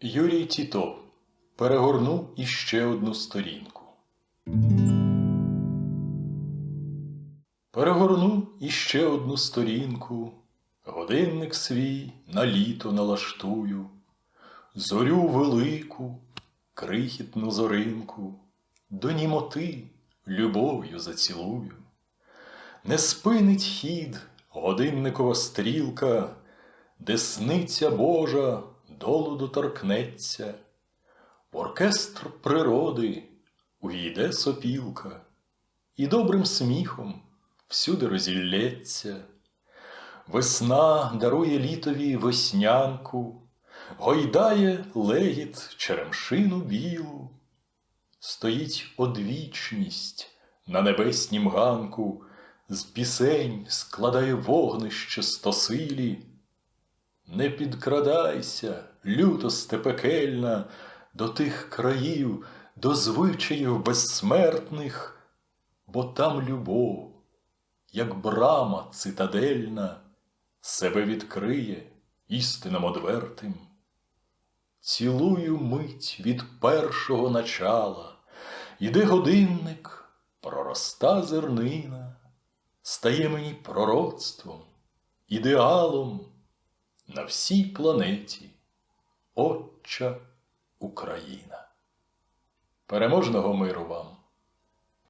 Юрій Тітов. Перегорнув іще одну сторінку. Перегорнув іще одну сторінку, годинник свій на літо налаштую, зорю велику, крихітну зоринку, до німоти любов'ю зацілую. Не спинить хід годинникова стрілка, Десниця Божа долу доторкнеться, в оркестр природи увійде сопілка, і добрим сміхом всюди розілється. Весна дарує літові веснянку, гойдає легіт черемшину білу, стоїть одвічність на небеснім ганку, з пісень складає вогнище стосилі. Не підкрадайся, лютосте пекельна, до тих країв, до звичаїв безсмертних, бо там любов, як брама цитадельна, себе відкриє істинам одвертим. Цілую мить від першого начала, іде годинник, пророста зернина, стає мені пророцтвом, ідеалом на всій планеті, Отча Україна. Переможного миру вам!